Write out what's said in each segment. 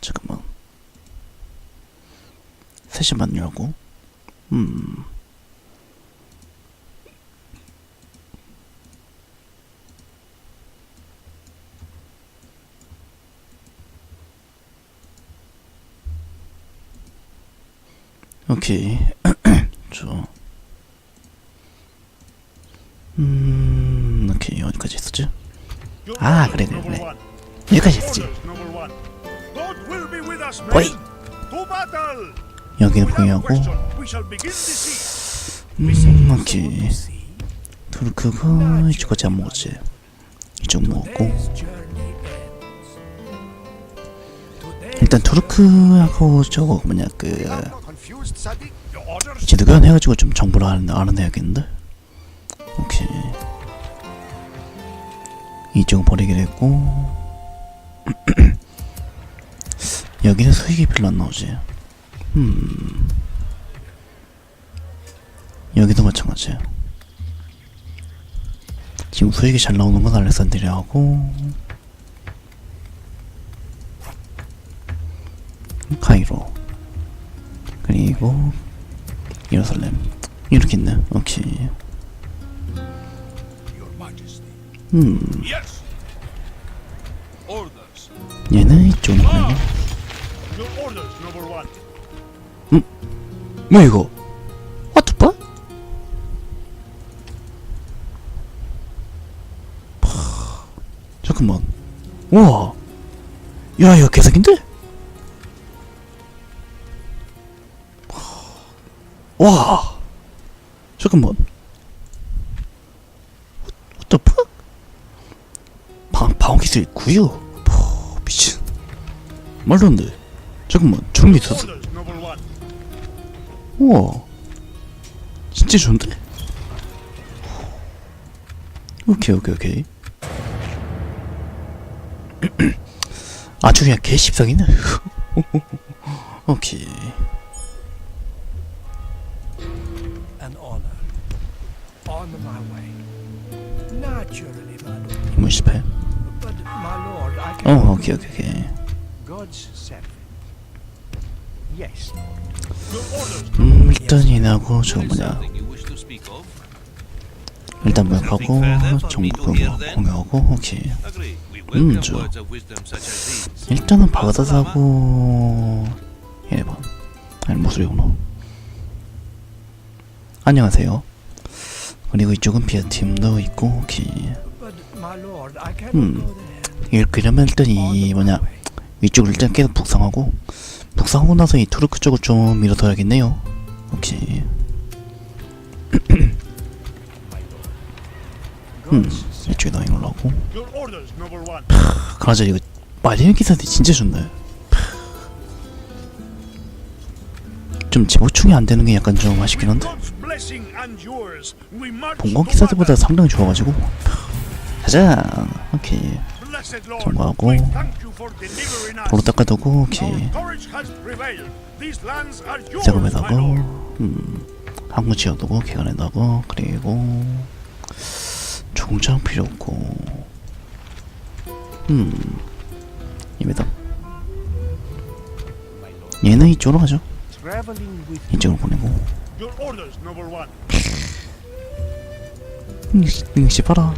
잠깐만. 3시 반이라고? 음. 오케이. 좋아. 음, 오케이. 어디까지 했었지? 아, 그래, 그래, 그래. 여기까지 했었지. 보이! 여기는 포기하고, 음, 오케이. 투르크가 이쪽까지 안 먹었지. 이쪽 먹었고. 일단 투르크하고 저거 뭐냐, 그, 지도 교환 해가지고 좀 정보를 알- 알아내야겠는데? 오케이. 이쪽은 버리기로 했고, 여기는 수익이 별로 안 나오지. 음. 여기도 마찬가지야. 지금 수익이 잘 나오는 건 알렉산드리아하고, 카이로. 그리고, 예루살렘. 이렇게 있네. 오케이. 음. 얘는 이쪽으로 뭐야 이거? What the fuck? 파... 잠깐만. 우와. 야 이거 개사기인데? 와. 잠깐만. What the fuck? 방 방어 기술 구요. 파 미친. 말도 안 돼. 잠깐만. 게 있었어. 우와 진짜 좋은데? 오케이 오케이 오케이 아주 그냥 개십상이네 오케이 I 어. 오케이 오케이 오케이 음 일단 얘네하고 저거 뭐냐? 일단 무역하고 정부 공격 공격하고 오케이 음, 좋아. 일단은 바그다드하고 얘네 아니 모습이구나 안녕하세요 그리고 이쪽은 비아팀도 있고 오케이 Hmm. there. 이렇게 되면 일단 이 뭐냐. 위쪽을 일단 계속 북상하고 북상하고 나서 이 투르크 쪽을 좀 밀어둬야겠네요 오케이 음 God's servant. 이쪽에 나인 걸로 하고. 가나자 이거 말리는 기사들이 진짜 좋네 좀 재보충이 안 되는 게 약간 좀 아쉽긴 한데 본건 기사들보다. 상당히 좋아가지고 가자 오케이 정보하고. 도로 닦아두고 오케이 lord. 음 항구 지어두고 개간에다가 그리고 종장 필요 없고 음 입에다 얘는 이쪽으로 가죠 이쪽으로 보내고. 응시 응시 봐라.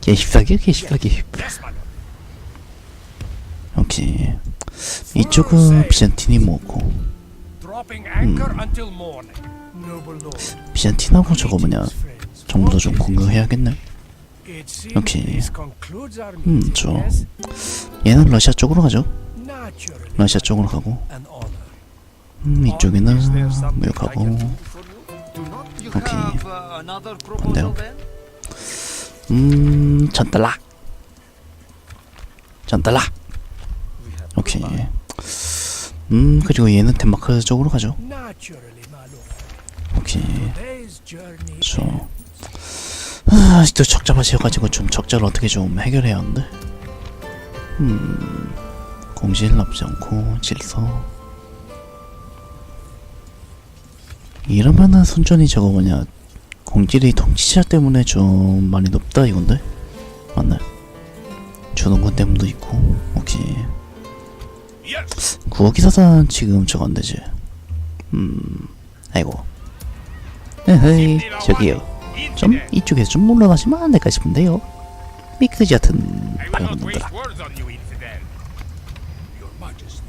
개십사기 개십사기. 오케 이 이쪽은 비잔틴이. Noble lord. 비잔틴하고 저거 뭐냐. 정보도 좀 seems 오케이. 음, 좋아. 얘는 러시아 쪽으로 가죠 러시아 쪽으로 가고. 음 이쪽에는 무역하고 uh, proposal then? 음 We have 오케이. 음 그리고 얘는 덴마크 쪽으로 가죠. 오케이 저. 아, 아직도 적자밭이어가지고 좀 적자를 어떻게 좀 해결해야 하는데 음 공실 나쁘지 않고 질서 이러면은 순전히 저거 뭐냐 공질이 통치자 때문에 좀 많이 높다 이건데 맞나요? 주동권 때문도 있고 오케이. 구호기 사단 지금 저거 안 되지. 음, 아이고. 에헤이, 저기요. 좀 이쪽에서 좀 물러나시면 안 될까 싶은데요. 미크지 같은 waste 놈들아. Majesty.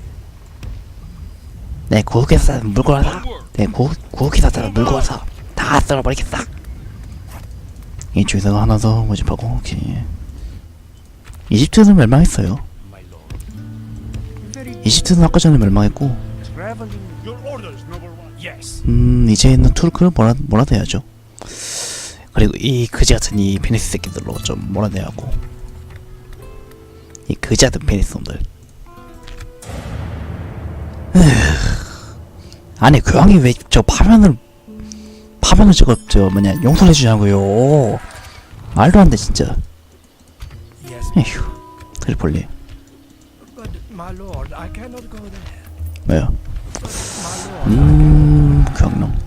네, 구호기 사단 물고 와서. 네, 구호, 구호기 사단 물고 와서 다 쓸어버리겠다. 이쪽에서 하나 더 모집하고, 오케이. 이집트는 멸망했어요. 이집트는 아까 전에 멸망했고. 음, 이제는 투르크를 몰아, 몰아내야죠. 그리고 이 그지 같은 이 베니스 새끼들로 좀 몰아내야 하고. 이 그지 같은 베니스 놈들. 아니, 교황이 왜 저 파면을, 파면을 저거, 저 뭐냐, 용서해 주냐고요. 말도 안 돼, 진짜. 에휴. 트리폴리. 왜요? 음, 교황놈.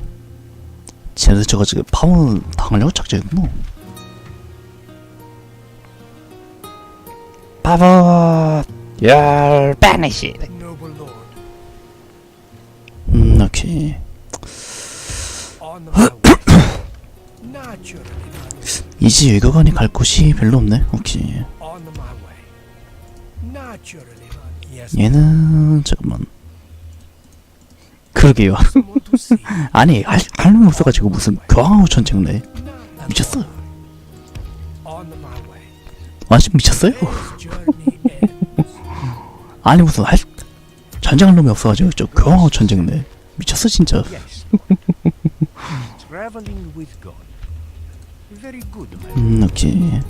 쟤네들 저거 지금 파면 당하려고 작정했구나. 바보, 열 바니시. 음, 오케이. 이제 외교관이 갈 곳이 별로 없네. 오케이. 얘는 잠깐만. 그러게요. 아니 할, 할 놈이 없어가지고 무슨 교황하고 전쟁 내. Now, 미쳤어. On my way. 완전 미쳤어요. 아니 무슨 할 전쟁할 놈이 없어가지고 저 교황하고 전쟁 내. 미쳤어 진짜. 음, 오케이.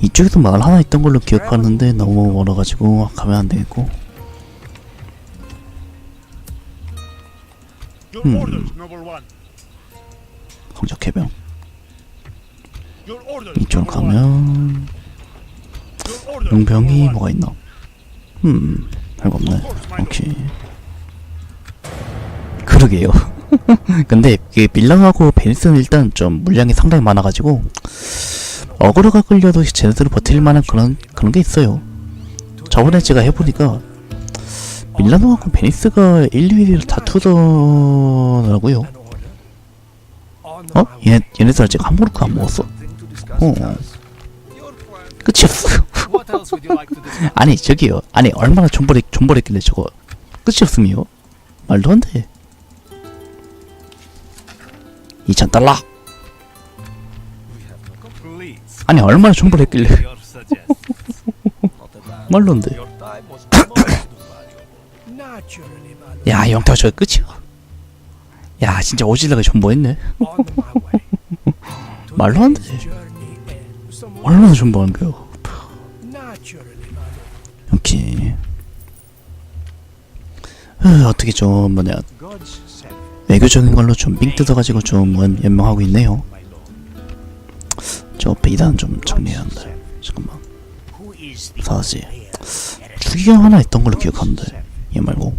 이쪽에도 마을 하나 있던 걸로 기억하는데 너무 멀어가지고 가면 안 되겠고. One. 성적 해병. Your orders, 이쪽 noble one. 가면 용병이. 뭐가 있나? 음, 별거 없네. 오케이. 그러게요. 근데 그 밀랑하고 베니스는 일단 좀 물량이 상당히 많아가지고 어그로가 끌려도 쟤네들을 버틸 만한 그런 그런 게 있어요. 저번에 제가 해보니까 밀라노하고 베니스가 1, 2위를 다투더라고요. 어? my way. 얘 얘네들 아직 함부르크 안 먹었어. 어. 끝이었어. 아니 저기요. 아니 얼마나 존버리 존버했길래 저거 끝이 없음이요? 말도 안 돼. 2천 달러. 아니 얼마나 my lord. 야 영태가 저거 끝이야. 야 진짜 오질라가 way. 말로 안 돼. Today's journey ends. Someone 얼마나 my lord. 오케이. 으, 어떻게 좀 뭐냐 외교적인 걸로 좀삥 뜯어가지고 좀 연- 연명하고 있네요. 저 앞에 이단 좀 정리해야 한다. 잠깐만. 사지. 추기경 하나 있던 걸로 기억하는데 얘 말고.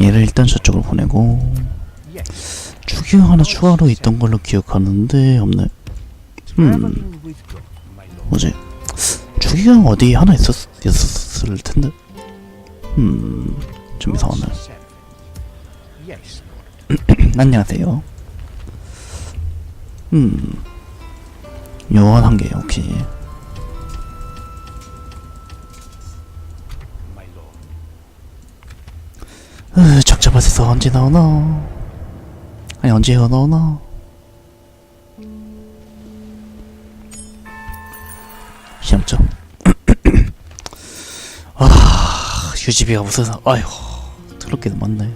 얘를 일단 저쪽으로 보내고. 추기경 하나 추가로 있던 걸로 기억하는데 없네. 음. 뭐지? 추기경 어디 하나 있었 있었을 텐데. 음좀 이상하네. 안녕하세요. 음 요원 한개 오케이. My lord. 으, 적자밭에서 언제 나오나? 아니 언제 나오나? 시험점. 아 유지비가 무서서 아휴 더럽게도 많네.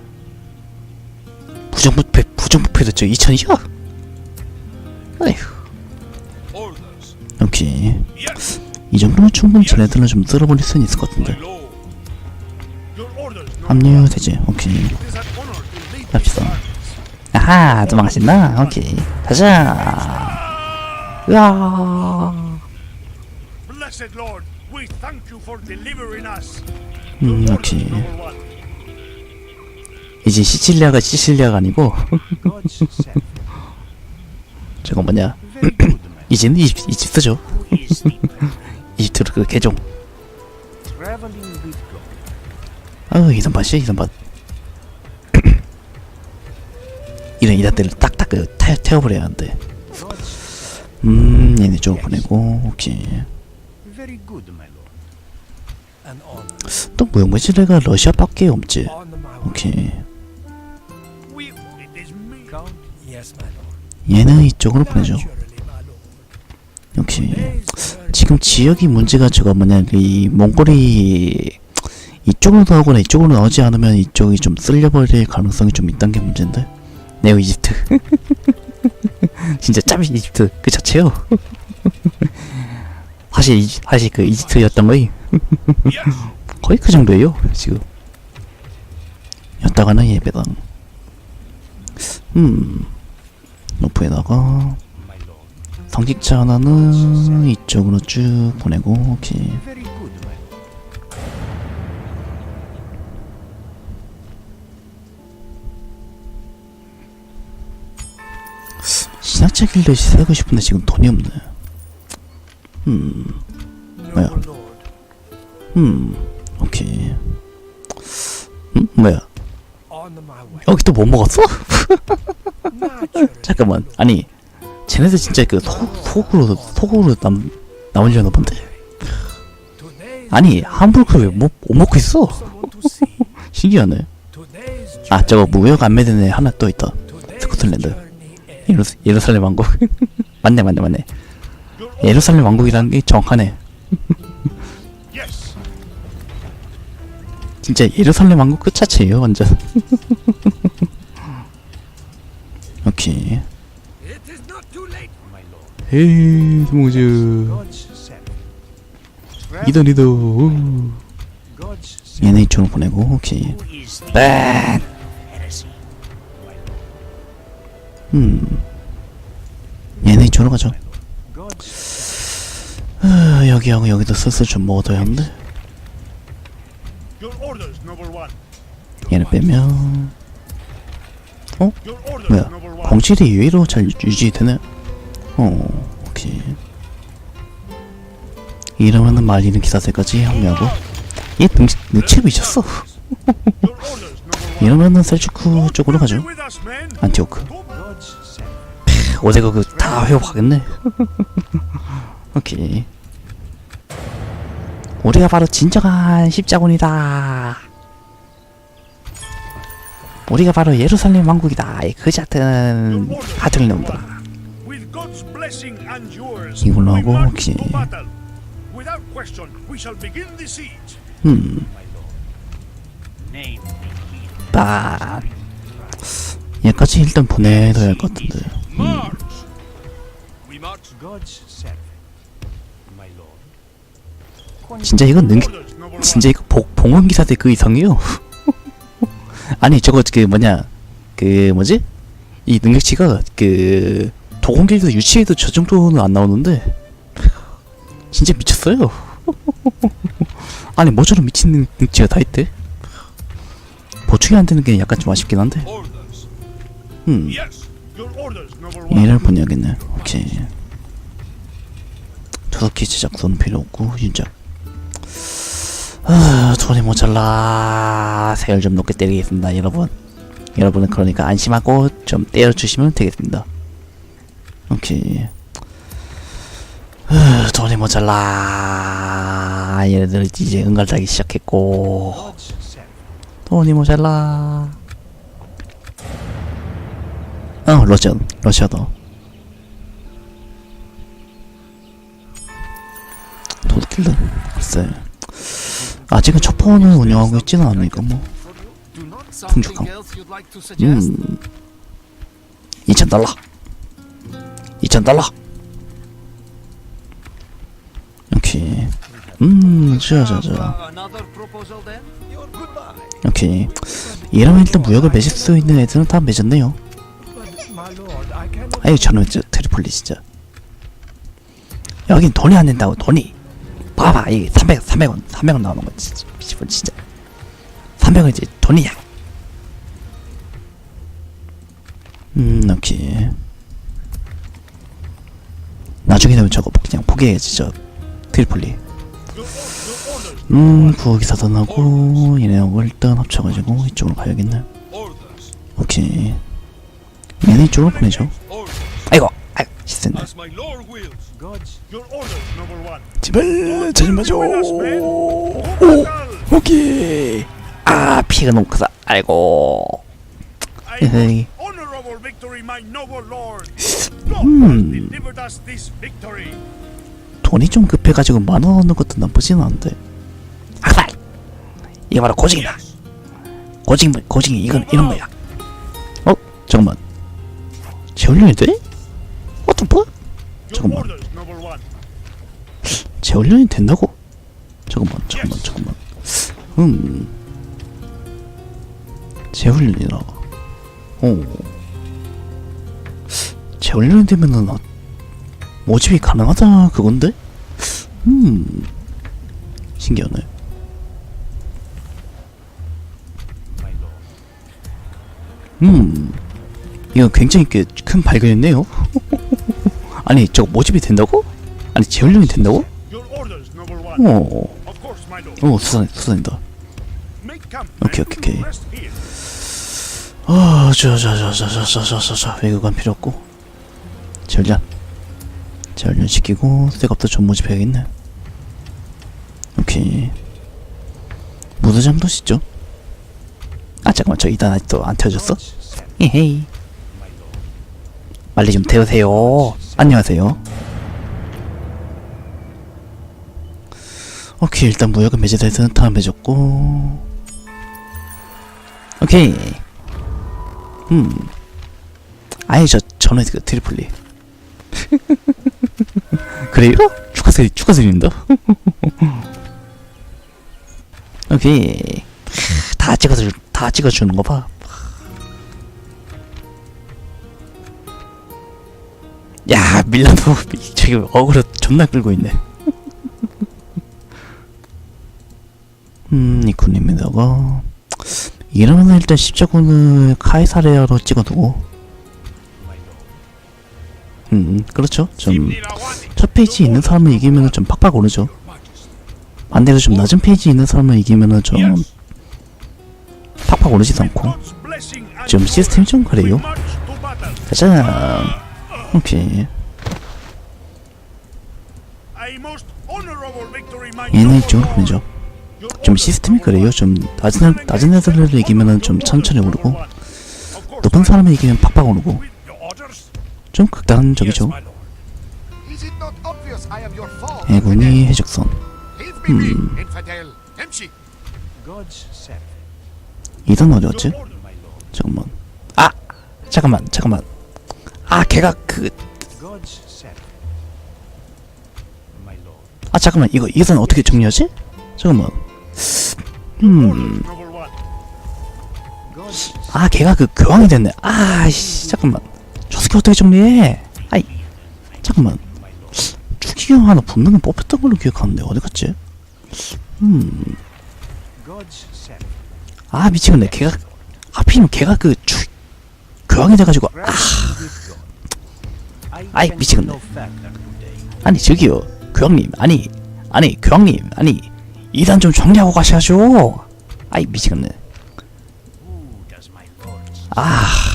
부정부패 부정부패도 저 2천이야? 이 정도면 충분히 쟤네들은 좀 쓸어버릴 수는 있을 것 같은데. 합류 되지 오케이. 갑시다. 아하 도망가신다 오케이 가자 으아. 음 오케이. 이제 시칠리아가 시칠리아가 아니고. 저거 뭐냐 이제는 이집, 이집트죠. 이집트 그 개종. With God. 아우 이런 이다때를 딱딱 그 태, 태워버려야 하는데. 음 얘네 쪽 보내고 오케이. 또 무용무실래가 러시아밖에 없지. 오케이. 얘는 이쪽으로 보내죠. 오케이. 지금 지역이 문제가 저가 뭐냐 이 몽골이 이쪽으로 나오거나 이쪽으로 나오지 않으면 이쪽이 좀 쓸려버릴 가능성이 좀 있다는 게 문제인데? 네오 이집트. 진짜 짭이 이집트. 그 자체요. 사실 이, 사실 그 이집트였던 거이. 거의 그 정도예요 지금. 였다가는 예배당. 음 노프에다가. 성직자 하나는 이쪽으로 쭉 보내고 오케이. 신학자 길드 사고 싶은데 지금 돈이 없네 음, 뭐야? 음, 오케이 음? 뭐야. 여기 또뭐 먹었어? 잠깐만 아니 쟤네들 진짜 그 속, 속으로 속으로 남, 본데 Today's 아니 함부르크 왜못 못 먹고 있어? 신기하네 아 저거 무역 안 맺은 애 하나 또 있다 스코틀랜드. 예루, 예루살렘 왕국 맞네 맞네 맞네. 예루살렘 왕국이라는 게 정확하네. 진짜 예루살렘 왕국 그 자체예요 완전 오케이 servant. 이도 리도 God's servant. 얘네 이쪽으로 보내고 오케이 빡 음. 얘네 이쪽으로 가죠 아, 여기하고 여기도 슬슬 좀 먹어둬야 하는데. 얘를 빼면 orders, 뭐야. 공실이 의외로 잘 유지되네 어 오케이 이러면은 말리는 기사들까지 합류하고. 얘 Your orders, noble one. 이러면은 셀주크 쪽으로 가죠. 안티오크. servant. 어제가 그다 회복하겠네. 오케이. 우리가 바로 진정한 십자군이다. 우리가 바로 예루살렘 왕국이다. 이 그지 같은 하트를 놈들아 이걸로 하고, siege. 음빠 얘까지 일단 보내둬야 할 것 같은데 lord. 진짜 이건 능. 진짜 이거 복 봉원 기사들 그 이상이에요 아니 저거 그 뭐냐 그 뭐지 이 능력치가 그 도공길도 유치해도 저 정도는 안 나오는데 진짜 미쳤어요. 아니 뭐저런 미친 능- 능력치가 다 있대. 보충이 안 되는 게 약간 좀 아쉽긴 한데. 음. 얘를 보내야겠네. 오케이. 투석기 제작소는 필요 없고 윤작. 아 돈이 모자라. 세열 좀 높게 때리겠습니다 여러분. 여러분은 그러니까 안심하고 좀 때려주시면 되겠습니다 오케이. 아, 돈이 모자라. 얘네들 이제 응가자기 시작했고. 돈이 모자라. 어 러시아 러시아다 도둑킬드 글쎄. 아직은 첩보원을 운영하고 있지는 않으니까 뭐. 풍족함. 음. 2,000달러. 2,000 달러 오케이. 음 then? Your goodbye. 오케이. 이러면 일단 무역을 맺을 수 있는 애들은 다 맺었네요. 아유 저는 저 트리폴리 진짜. 여긴 돈이 안 된다고 돈이. 봐봐 이게 300 300원 300원 나오는 거 진짜 미치겠 진짜. 300원 이제 돈이야. 음 오케이 나중에 되면 저거 그냥 포기해야지 저 트리폴리. 음 부엌이 사단하고 얘네하고 일단 합쳐가지고 이쪽으로 가야겠네. 오케이 얘네 이쪽으로 보내죠. 아이고 아이고 one. 제발 맞아 오. 오케이 아 피가 너무 크다 아이고 honorable victory, my noble lord. God Hmm. has delivered us this victory. 돈이 좀 급해가지고 만원 얻는 것도 나쁘진 않은데 아발 이거 바로 고징이다 고징 고징이 이건 이런 거야 어 잠깐만 재훈련이 돼? Fuck? Your 잠깐만. 재훈련이 된다고? 잠깐만 잠깐만 잠깐만 음 재훈련이라 어 재훈련이 되면은 아, 모집이 가능하다 그건데? 음 신기하네. 음 이거 굉장히 꽤 큰 발견이네요 아니 저거 모집이 된다고? 아니 재훈련이 된다고? 어, lord. 어 수산, 수산이다 Make camp. Okay, and okay, we will okay. rest here. 아, 자자자자자자자자자 외교관 필요 없고 재훈련 재훈련 시키고 쇠갑도 좀 모집해야겠네. 오케이. 무드잠도 씻죠? 아 잠깐만. 저 이단 아직도 안 태워졌어? Lord. 빨리 좀 태우세요. 안녕하세요. 오케이. 일단 무역은 매제돼서 다음 맺었고. 오케이. 음. 아니 저 전에 그 트리플리 그래요? 축하드리 축하드립니다 오케이 다 찍어주 다 찍어주는 거 봐 야 밀라노 저기 어그로 존나 끌고 있네 음 이군입니다가 이러면 일단 십자군을 카이사레아로 찍어두고. 음 그렇죠 좀. 첫 페이지 있는 사람을 이기면은 좀 팍팍 오르죠. 반대로 좀 낮은 페이지 있는 사람을 이기면은 좀. 팍팍 오르지도 않고 좀 시스템이 좀 그래요. 가자 오케이 얘네 이쪽으로. 보내죠 좀 시스템이 그래요. 좀 낮은 애- 낮은 애들을 이기면은 좀 천천히 오르고 높은 사람을 이기면 팍팍 오르고? 좀 극단적이죠? 해군이 해적선 Hmm. sent, 이단 어디였지? 잠깐만 아 잠깐만 잠깐만 아 걔가 그 아. 잠깐만 이거 이단 어떻게 정리하지? 잠깐만 음 아 걔가 그 교황이 됐네 아 씨 잠깐만 저 새끼 어떻게 정리해? 아이. 잠깐만. 추기경 하나 붙는 거 뽑혔던 걸로 기억하는데 어디 갔지? 음아 sent, 아, 미치겠네. 걔가 하필이면 걔가 그 추, 교황이 돼가지고 아. 아이, 미치겠네. 아니 저기요. 교황님 아니 아니 교황님 아니 이단 좀 정리하고 가셔야죠. 아이 미치겠네? 아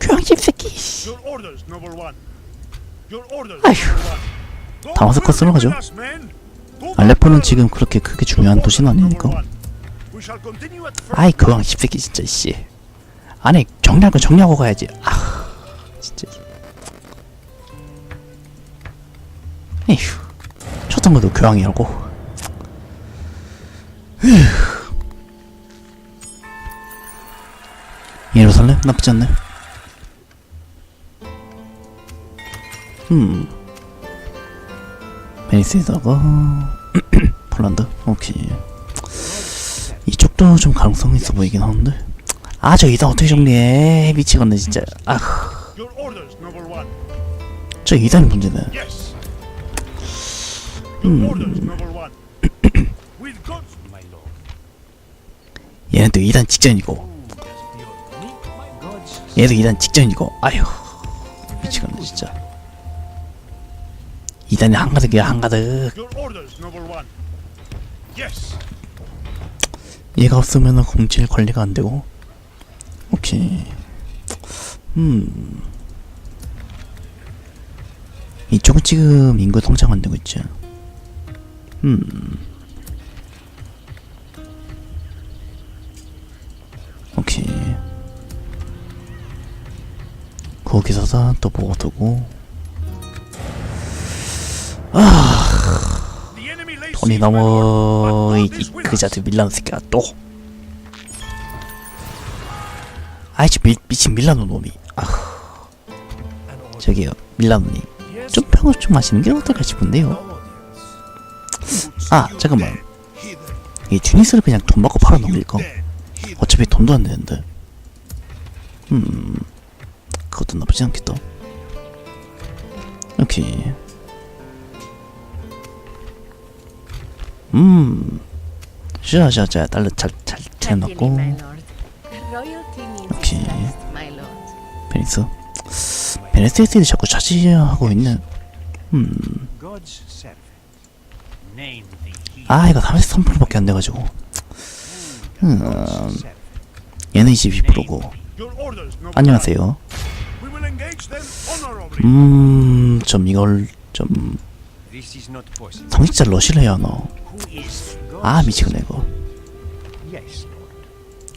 교황집 새끼 씨. 아휴. 다마스커스로 가죠. 알레포는. 지금 그렇게 크게 중요한 도시는 아니니까. 아이 교황 십새끼 진짜 씨 아니 정리할 건 정리하고 가야지 아 진짜 에휴 쳤던 것도 교황이라고 에휴. 예루살렘? 나쁘지 않네. 음. 베니스에다가 폴란드? 오케이. 이쪽도 좀 가능성 있어 보이긴 하는데. 아 저 이단 어떻게 정리해? 미치겠네 진짜. 아저. 이단이 문제네. lord. 얘는 또 이단 직전이고 얘도 2단 직전이고 아휴 미치겠네 진짜. 2단이 한가득이야 한가득. 얘가 없으면 공칠 관리가 안 되고. 오케이 음. 이쪽은 지금 인구 통장 안 되고 있죠 음. 오케이 거기서 다 또 뭐가 두고 The enemy lays 돈이 너무 but 이, God is 이 with 그 us. 자들 밀라노 새끼가 또 아이씨 밀, 미친 밀라노 놈이 아. 저기요 밀라노님 좀 평을 좀 하시는 게 어떨까 싶은데요. 아 잠깐만 이 주니스를 그냥 돈 받고 팔아넘길까 어차피 돈도 안 되는데 음 그것도 나쁘지 않겠다 오케이 음 자자자 달러 잘잘 my lord. 베니스 베네스 에스를 자꾸 차지하고 있네 음. 아 이거 33%밖에 안 돼가지고 음. 얘는 22%고 Your orders, noble 안녕하세요 음 좀 이걸 좀. 성직자 러시를 해야 하나? 아 미치겠네 이거.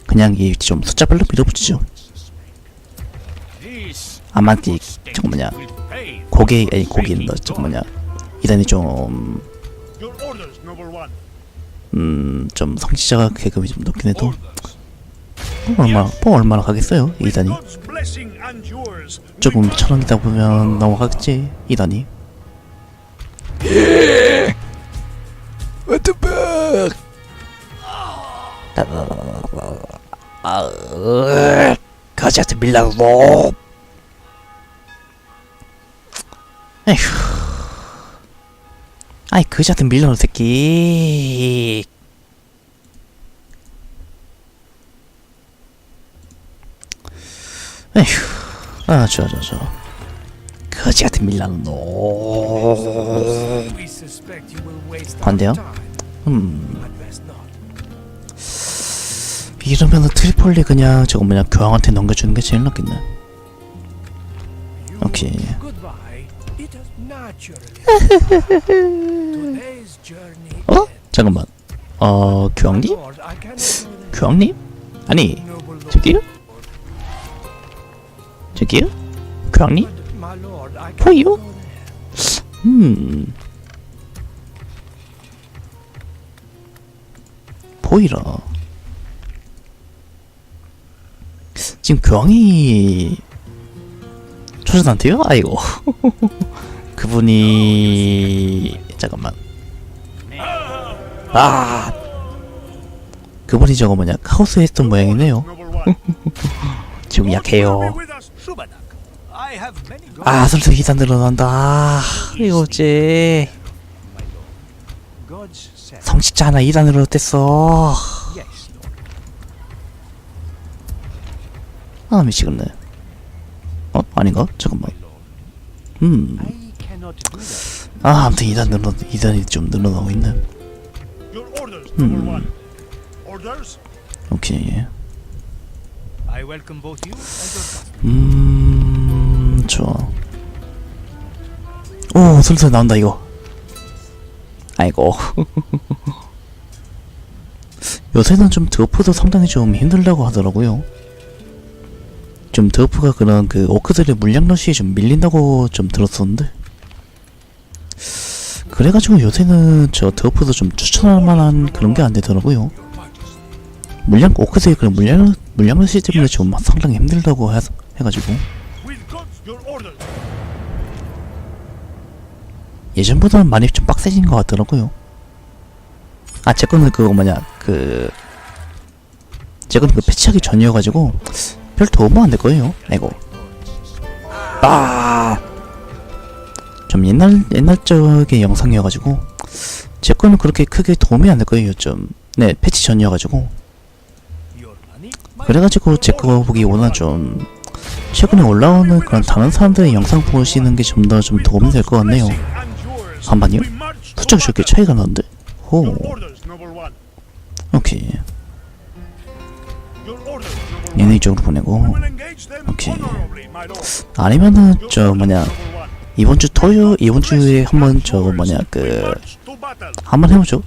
그냥 이좀 숫자별로 밀어붙이죠 This 아마 이 저거 뭐냐. 고개 아니 고기는 너 저거 뭐냐 이단이 좀 음좀 noble one. 좀 성직자가 계급이 좀 높긴 해도 뭐 얼마 뭐 얼마나 가겠어요 이 With 단이 God's blessing and yours, we 조금 천원이다 보면 넘어가겠지 이 단이 What the fuck 아, 밀라고 놈 에휴. 아이 그지한테 밀라는 새끼 에휴 아 좋아 좋아 좋아 거지 같은 will waste 반대요? 음. 이러면은 트리폴리 그냥 저거 뭐냐 교황한테 넘겨주는 게 제일 낫겠네 오케이. 어? 잠깐만 어 교황님? 교황님? 아니. 저기요? 저기요? 교황님? There. 음 보이라 지금 교황이 초전한테요? 아이고 그분이 잠깐만 아 그분이 저거 뭐냐 카오스 했던 모양이네요. 지금 약해요 be with us. I have many gods. 아 슬슬 기사 늘어난다 아, 이거 어째 God's servant. 성직자 하나 2단으로 어땠어 Yes, Lord. 아 미치겠네 어? 아닌가? 잠깐만 음 I cannot do that. 아, 아무튼 2단 늘어 2단이 좀 늘어나고 있네. Hmm. Orders? 오케이. 음, 좋아. 오, 슬슬 나온다 이거. 아이고. 요새는 좀 드워프도 상당히 좀 힘들다고 하더라고요. 좀 드워프가 그런 그 오크들의 물량 러시에 좀 밀린다고 좀 들었었는데. 그래가지고 요새는 저 드워프도 좀 추천할 만한 그런 게 안 되더라고요. 물량 오크들의 그런 물량 물량 때문에 좀 상당히 힘들다고 해, 해가지고. 예전보다는 많이 좀 빡세진 것 같더라고요. 아, 제 거는 그거 뭐냐, 그, 제 거는 그 패치하기 전이어가지고, 별 도움은 안 될 거예요. 아이고. 아! 좀 옛날, 옛날 적의 영상이어가지고, 제 거는 그렇게 크게 도움이 안 될 거예요. 좀, 네, 패치 전이어가지고. 그래가지고 제거 보기 워낙 좀, 최근에 올라오는 그런 다른 사람들의 영상 보시는 게 좀 더 좀 도움이 될 것 같네요. 반반이요? 투척 저렇게 차이가 나는데? 호. 오케이. 얘네 이쪽으로 보내고. Lord. 아니면은 저 뭐냐. 이번 주 토요 이번 주에 한번 저거 뭐냐 그. 한번 해보죠.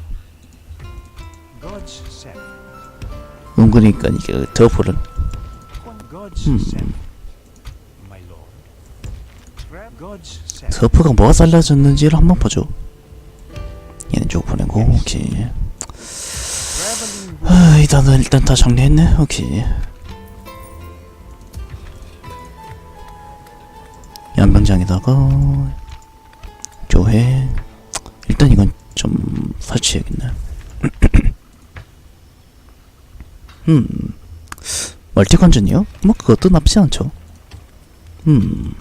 은근히니까 이게 더블은 음. 서프가 뭐가 잘라졌는지를 한번 보죠. 얘는 쭉 보내고 오케이. 아, 이 단어 일단 다 정리했네. 오케이. 연병장에다가 교회 일단 이건 좀 설치해야겠네. 음 멀티 관전이요? 뭐 그것도 나쁘지 않죠. 음.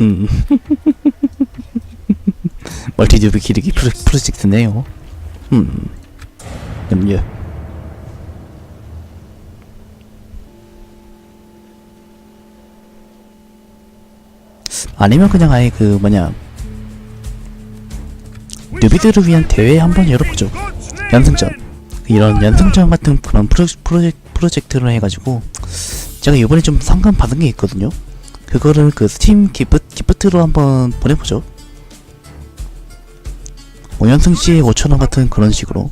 음. 멀티 듀브 기르기 프로, 프로젝트네요. 음, 염려. 아니면 그냥 아예 그 뭐냐 뉴비들을 위한 대회 한번 열어보죠. 연승전. 이런 연승전 같은 그런 프로, 프로젝, 프로젝트를 해가지고 제가 이번에 좀 상금 받은 게 있거든요. 그거를 그 스팀 기프, 기프트 로 한번 보내보죠. 5연승 시에 5천원 같은 그런 식으로.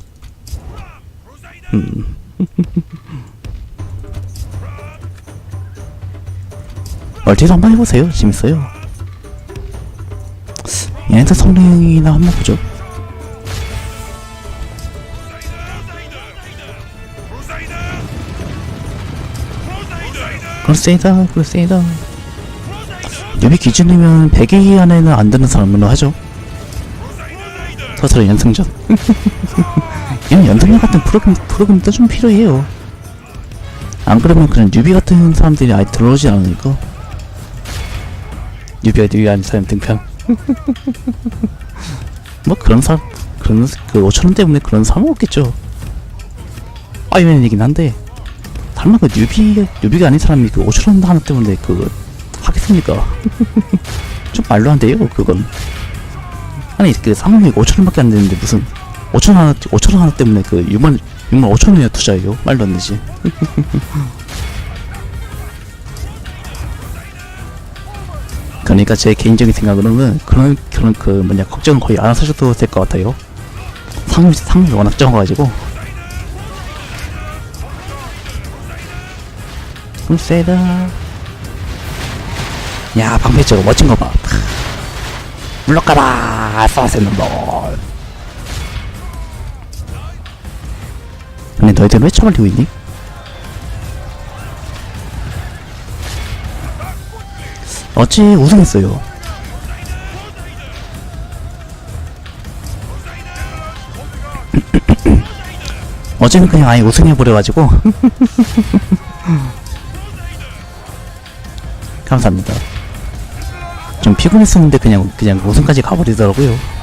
음. 멀티를 한번 해보세요. 재밌어요. 얘네들 성능이나 한번 보죠 크루세이더 크루세이더予備 기준이면 100위 안에는 안 드는 사람으로 하죠. 서서히 연승전. 이런 연승전 같은 프로그램, 프로그램도 좀 필요해요. 안 그러면 그냥 뉴비 같은 사람들이 아예 들어오지 않으니까. 뉴비가 뉴비 아닌 사람 등편 뭐 그런 사람 그런 그 5천원 때문에 그런 사람은 없겠죠. 빠이맨이긴 한데 설마 그 뉴비 뉴비가 아닌 사람이 그 5천원 하나 때문에 그 하겠습니까? 좀 말로 안 돼요 그건. 아니 그 상금이 5천원밖에 안 되는데 무슨 5천 하나 5천원 하나 때문에 그 6만 6만 5천 원이나 투자해요 말도 안 되지. 그러니까 제 개인적인 생각으로는 그런 그런 그 뭐냐 걱정은 거의 안 하셔도 될 것 같아요. 상금 상금이 워낙 적어가지고. 세다. 야 방패 저거 멋진 거 봐. 물러가라 싸세는 널. 근데 너희들 왜 처벌리고 있니? 어찌 우승했어요. 어제는 그냥 아예 우승해버려가지고 감사합니다. 좀 피곤했었는데 그냥 그냥 우승까지 가버리더라고요.